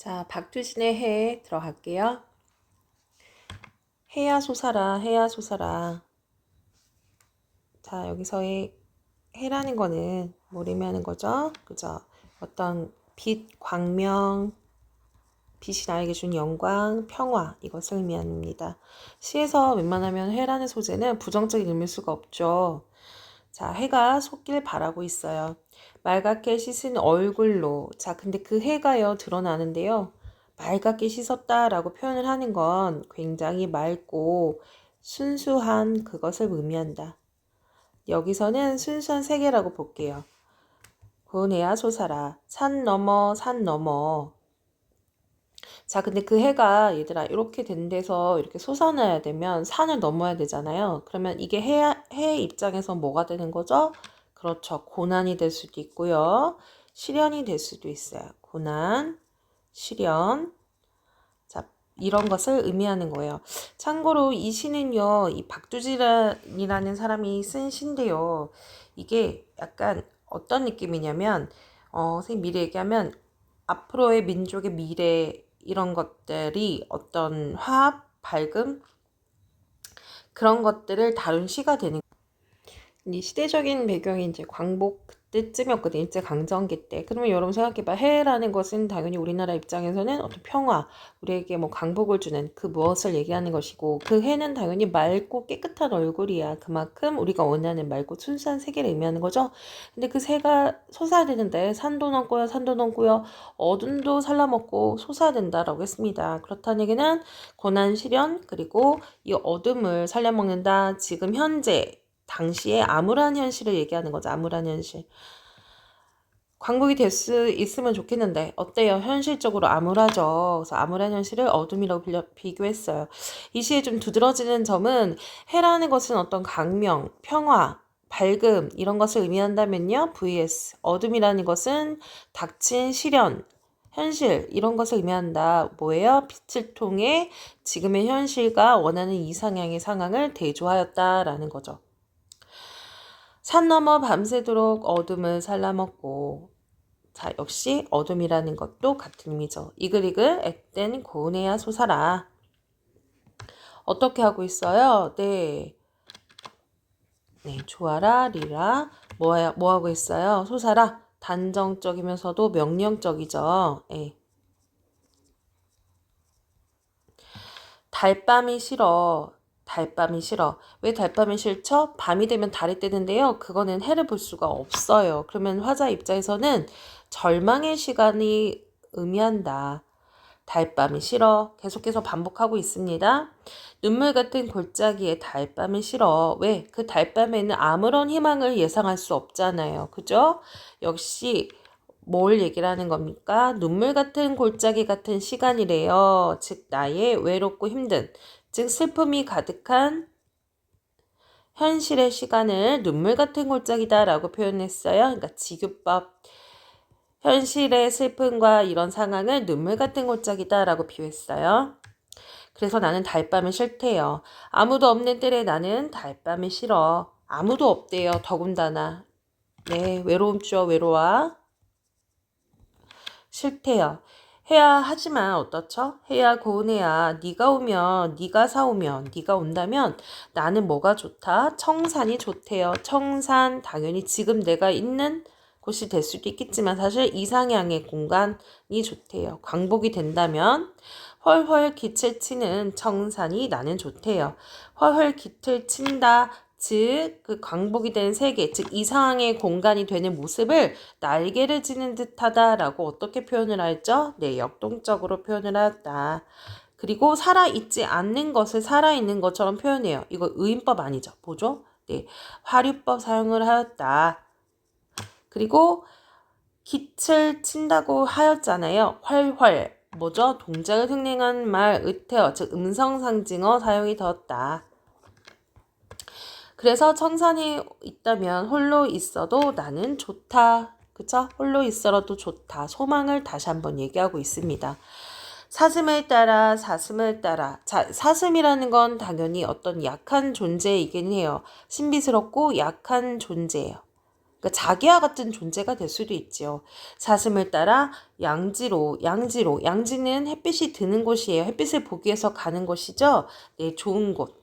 자, 박두신의 해 들어갈게요. 해야 솟아라, 해야 솟아라. 자, 여기서의 해라는 거는 뭘 의미하는 거죠? 그죠? 어떤 빛, 광명, 빛이 나에게 준 영광, 평화 이것을 의미합니다. 시에서 웬만하면 해라는 소재는 부정적인 의미일 수가 없죠. 자, 해가 솟길 바라고 있어요. 맑게 씻은 얼굴로. 자, 근데 그 해가요 드러나는데요. 맑게 씻었다라고 표현을 하는 건 굉장히 맑고 순수한 그것을 의미한다. 여기서는 순수한 세계라고 볼게요. 고은혜야 솟아라. 산 넘어 산 넘어. 자, 근데 그 해가 얘들아 이렇게 된 데서 이렇게 솟아나야 되면 산을 넘어야 되잖아요. 그러면 이게 해, 해 입장에서 뭐가 되는 거죠? 그렇죠. 고난이 될 수도 있고요. 시련이 될 수도 있어요. 고난, 시련. 자, 이런 것을 의미하는 거예요. 참고로 이 시는요, 이 박두질이라는 사람이 쓴 시인데요. 이게 약간 어떤 느낌이냐면, 어, 선생님 미리 얘기하면, 앞으로의 민족의 미래, 이런 것들이 어떤 화합, 밝음, 그런 것들을 다룬 시가 되는 이 시대적인 배경이 이제 광복 그 때쯤이었거든요. 일제 강점기 때. 그러면 여러분 생각해봐. 해라는 것은 당연히 우리나라 입장에서는 어떤 평화, 우리에게 뭐 강복을 주는 그 무엇을 얘기하는 것이고 그 해는 당연히 맑고 깨끗한 얼굴이야. 그만큼 우리가 원하는 맑고 순수한 세계를 의미하는 거죠. 근데 그 새가 솟아야되는데 산도 넘고요, 산도 넘고요, 어둠도 살라먹고 솟아야된다라고 했습니다. 그렇다는 얘기는 고난 시련 그리고 이 어둠을 살려먹는다. 지금 현재 당시에 암울한 현실을 얘기하는 거죠. 암울한 현실. 광복이 될 수 있으면 좋겠는데 어때요? 현실적으로 암울하죠. 그래서 암울한 현실을 어둠이라고 빌려, 비교했어요. 이 시에 좀 두드러지는 점은 해라는 것은 어떤 강명, 평화, 밝음 이런 것을 의미한다면요. vs 어둠이라는 것은 닥친 시련, 현실 이런 것을 의미한다. 뭐예요? 빛을 통해 지금의 현실과 원하는 이상향의 상황을 대조하였다라는 거죠. 산 너머 밤새도록 어둠을 살라먹고 자 역시 어둠이라는 것도 같은 의미죠. 이글이글 앳된 고운해야 솟아라. 어떻게 하고 있어요? 네. 네, 좋아라, 리라. 뭐, 뭐 하고 있어요? 솟아라. 단정적이면서도 명령적이죠. 네. 달밤이 싫어. 달밤이 싫어. 왜 달밤이 싫죠? 밤이 되면 달이 뜨는데요. 그거는 해를 볼 수가 없어요. 그러면 화자 입장에서는 절망의 시간이 의미한다. 달밤이 싫어. 계속해서 반복하고 있습니다. 눈물 같은 골짜기에 달밤이 싫어. 왜? 그 달밤에는 아무런 희망을 예상할 수 없잖아요. 그죠? 역시 뭘 얘기를 하는 겁니까? 눈물 같은 골짜기 같은 시간이래요. 즉, 나의 외롭고 힘든, 즉 슬픔이 가득한 현실의 시간을 눈물 같은 골짜기다 라고 표현했어요. 그러니까 지교법 현실의 슬픔과 이런 상황을 눈물 같은 골짜기다 라고 비유했어요. 그래서 나는 달밤이 싫대요. 아무도 없는 때에 나는 달밤이 싫어. 아무도 없대요. 더군다나. 네, 외로움 죠, 외로워. 싫대요. 해야 하지만 어떻죠? 해야 고운해야 네가 오면 네가 사오면 네가 온다면 나는 뭐가 좋다? 청산이 좋대요. 청산 당연히 지금 내가 있는 곳이 될 수도 있겠지만 사실 이상향의 공간이 좋대요. 광복이 된다면 헐헐 기틀 치는 청산이 나는 좋대요. 헐헐 기틀 친다. 즉, 그 광복이 된 세계, 즉, 이상의 공간이 되는 모습을 날개를 지는 듯 하다라고 어떻게 표현을 하였죠? 네, 역동적으로 표현을 하였다. 그리고 살아있지 않는 것을 살아있는 것처럼 표현해요. 이거 의인법 아니죠? 보죠? 네, 화류법 사용을 하였다. 그리고 기틀 친다고 하였잖아요. 활활. 뭐죠? 동작을 흉내한 말, 의태어, 즉 음성 상징어 사용이 되었다. 그래서 청산이 있다면 홀로 있어도 나는 좋다. 그쵸? 홀로 있어도 좋다. 소망을 다시 한번 얘기하고 있습니다. 사슴을 따라 사슴을 따라 자 사슴이라는 건 당연히 어떤 약한 존재이긴 해요. 신비스럽고 약한 존재예요. 그러니까 자기와 같은 존재가 될 수도 있지요. 사슴을 따라 양지로, 양지로, 양지는 햇빛이 드는 곳이에요. 햇빛을 보기 위해서 가는 곳이죠. 네, 좋은 곳.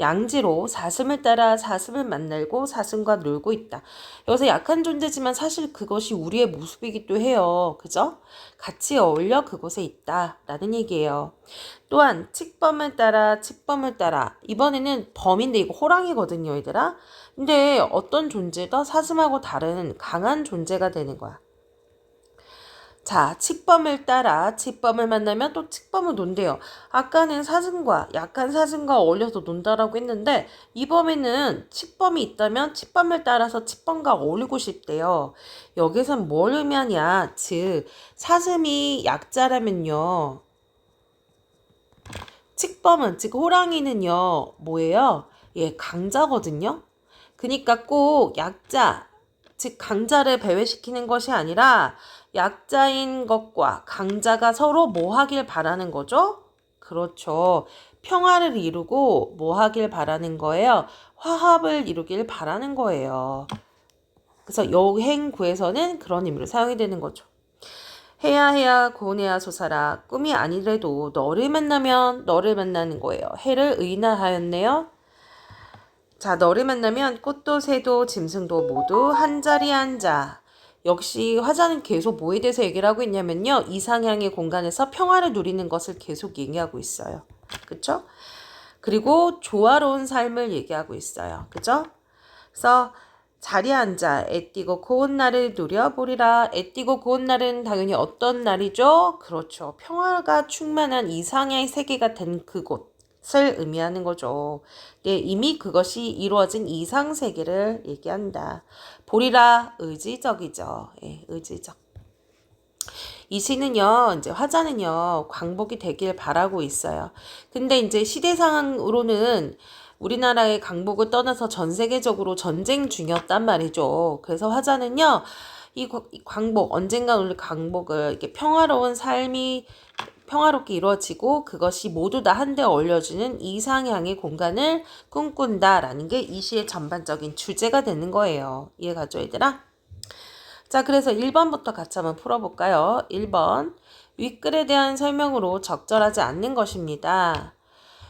양지로 사슴을 따라 사슴을 만나고 사슴과 놀고 있다. 여기서 약한 존재지만 사실 그것이 우리의 모습이기도 해요. 그죠? 같이 어울려 그곳에 있다. 라는 얘기예요. 또한 칙범을 따라 칙범을 따라 이번에는 범인데 이거 호랑이거든요, 얘들아. 근데 어떤 존재도 사슴하고 다른 강한 존재가 되는 거야. 자, 칙범을 따라 칙범을 만나면 또 칙범을 논대요. 아까는 사슴과 약한 사슴과 어울려서 논다라고 했는데 이번에는 칙범이 있다면 칙범을 따라서 칙범과 어울리고 싶대요. 여기선 뭘 의미하냐? 즉 사슴이 약자라면요. 칙범은 즉 호랑이는요. 뭐예요? 예, 강자거든요. 그러니까 꼭 약자 즉 강자를 배회시키는 것이 아니라 약자인 것과 강자가 서로 뭐 하길 바라는 거죠? 그렇죠. 평화를 이루고 뭐 하길 바라는 거예요? 화합을 이루길 바라는 거예요. 그래서 여행구에서는 그런 의미로 사용이 되는 거죠. 해야 해야 고운해야 소사라 꿈이 아니래도 너를 만나면 너를 만나는 거예요. 해를 의나하였네요. 자, 너를 만나면 꽃도 새도 짐승도 모두 한 자리에 앉아. 역시 화자는 계속 뭐에 대해서 얘기를 하고 있냐면요. 이상향의 공간에서 평화를 누리는 것을 계속 얘기하고 있어요. 그쵸? 그리고 조화로운 삶을 얘기하고 있어요. 그죠? 그래서 자리에 앉아 애띠고 고운 날을 누려보리라. 애띠고 고운 날은 당연히 어떤 날이죠? 그렇죠. 평화가 충만한 이상향의 세계가 된 그곳 을 의미하는 거죠. 네, 이미 그것이 이루어진 이상 세계를 얘기한다. 보리라 의지적이죠. 예, 의지적. 이 시는요, 이제 화자는요, 광복이 되길 바라고 있어요. 근데 이제 시대상으로는 우리나라의 강복을 떠나서 전 세계적으로 전쟁 중이었단 말이죠. 그래서 화자는요, 이 광복, 언젠가 우리 강복을 이렇게 평화로운 삶이 평화롭게 이루어지고 그것이 모두 다 한데 어울려주는 이상향의 공간을 꿈꾼다라는 게 이 시의 전반적인 주제가 되는 거예요. 이해가죠, 얘들아? 자, 그래서 1번부터 같이 한번 풀어볼까요? 1번. 윗글에 대한 설명으로 적절하지 않는 것입니다.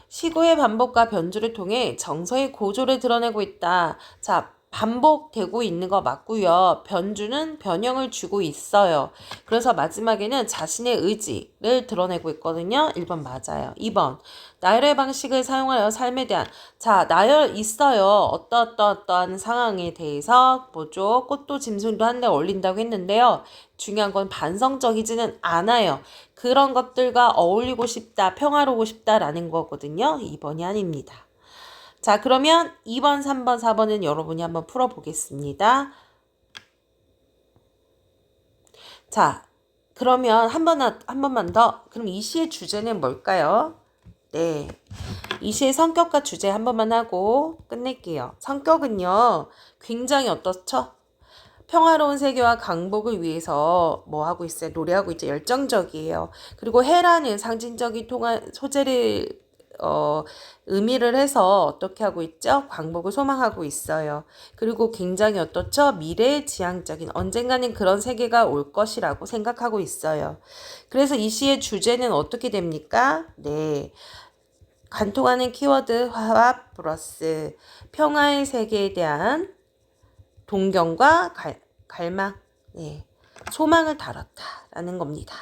시구의 반복과 변주를 통해 정서의 고조를 드러내고 있다. 자, 반복되고 있는 거 맞고요. 변주는 변형을 주고 있어요. 그래서 마지막에는 자신의 의지를 드러내고 있거든요. 1번 맞아요. 2번 나열의 방식을 사용하여 삶에 대한 자 나열 있어요. 어떠 어떠 어떠한 상황에 대해서 뭐죠? 꽃도 짐승도 한데 어울린다고 했는데요. 중요한 건 반성적이지는 않아요. 그런 것들과 어울리고 싶다, 평화로우고 싶다라는 거거든요. 2번이 아닙니다. 자, 그러면 2번, 3번, 4번은 여러분이 한번 풀어보겠습니다. 자, 그러면 한 번, 한 번만 더. 그럼 이 시의 주제는 뭘까요? 네. 이 시의 성격과 주제 한 번만 하고 끝낼게요. 성격은요, 굉장히 어떻죠? 평화로운 세계와 강복을 위해서 뭐 하고 있어요? 노래하고 있죠. 열정적이에요. 그리고 해라는 상징적인 통한 소재를 어, 의미를 해서 어떻게 하고 있죠? 광복을 소망하고 있어요. 그리고 굉장히 어떻죠? 미래 지향적인 언젠가는 그런 세계가 올 것이라고 생각하고 있어요. 그래서 이 시의 주제는 어떻게 됩니까? 네. 관통하는 키워드 화합 플러스 평화의 세계에 대한 동경과 갈, 갈망, 네. 소망을 다뤘다라는 겁니다.